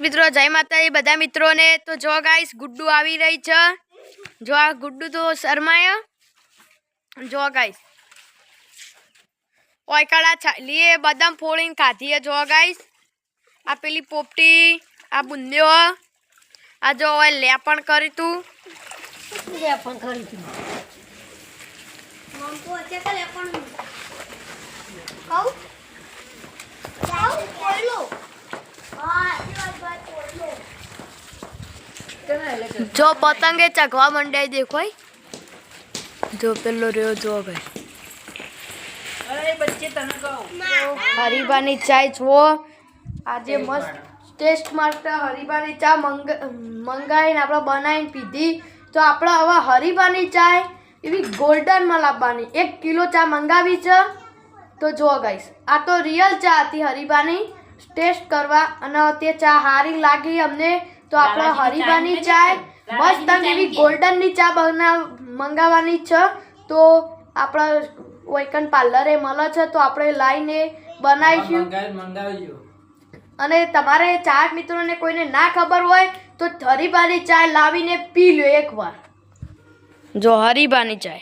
મિત્રો જય માતાજી બધા મિત્રોને તો જો ગાઈસ ગુડ્ડુ આવી રહી છે જો આ ગુડ્ડુ તો શરમાય જો ગાઈસ ઓયકાળા છાલીએ બદામ ફોડીને ખાધી હે જો ગાઈસ આ પેલી પોપટી આ બુંદ્યો આ જો ઓય લેપણ કરી તું લેપણ કરી હતી જો પતંગે ચગવા મંડાઈ દેખોય જો પેલો રહ્યો જો ભાઈ અરે બચ્ચે તને કહું હરીબાની ચાય જુઓ. આજે મસ્ત ટેસ્ટ માટે હરીબાની ચા મંગ મંગાવીને આપણે બનાવીને પીધી. તો આપણે હવે હરીબાની ચાય એવી ગોલ્ડનમાં લાવવાની. એક કિલો ચા મંગાવી છે. તો જુઓ ગાઈશ આ તો રિયલ ચા હતી હરીબાની ટેસ્ટ કરવા અને તે ચા સારી લાગી અમને. તો આપણે હરીબાની ચાય મસ્ત એવી ગોલ્ડનની ચા બનાવ મંગાવવાની છે. તો આપણા વૈકન પાર્લરે મળે છે તો આપણે લાવીને બનાવીશું. અને તમારે ચાર મિત્રોને કોઈને ના ખબર હોય તો હરીબાની ચાય લાવીને પી લો એકવાર. જો હરીબાની ચાય.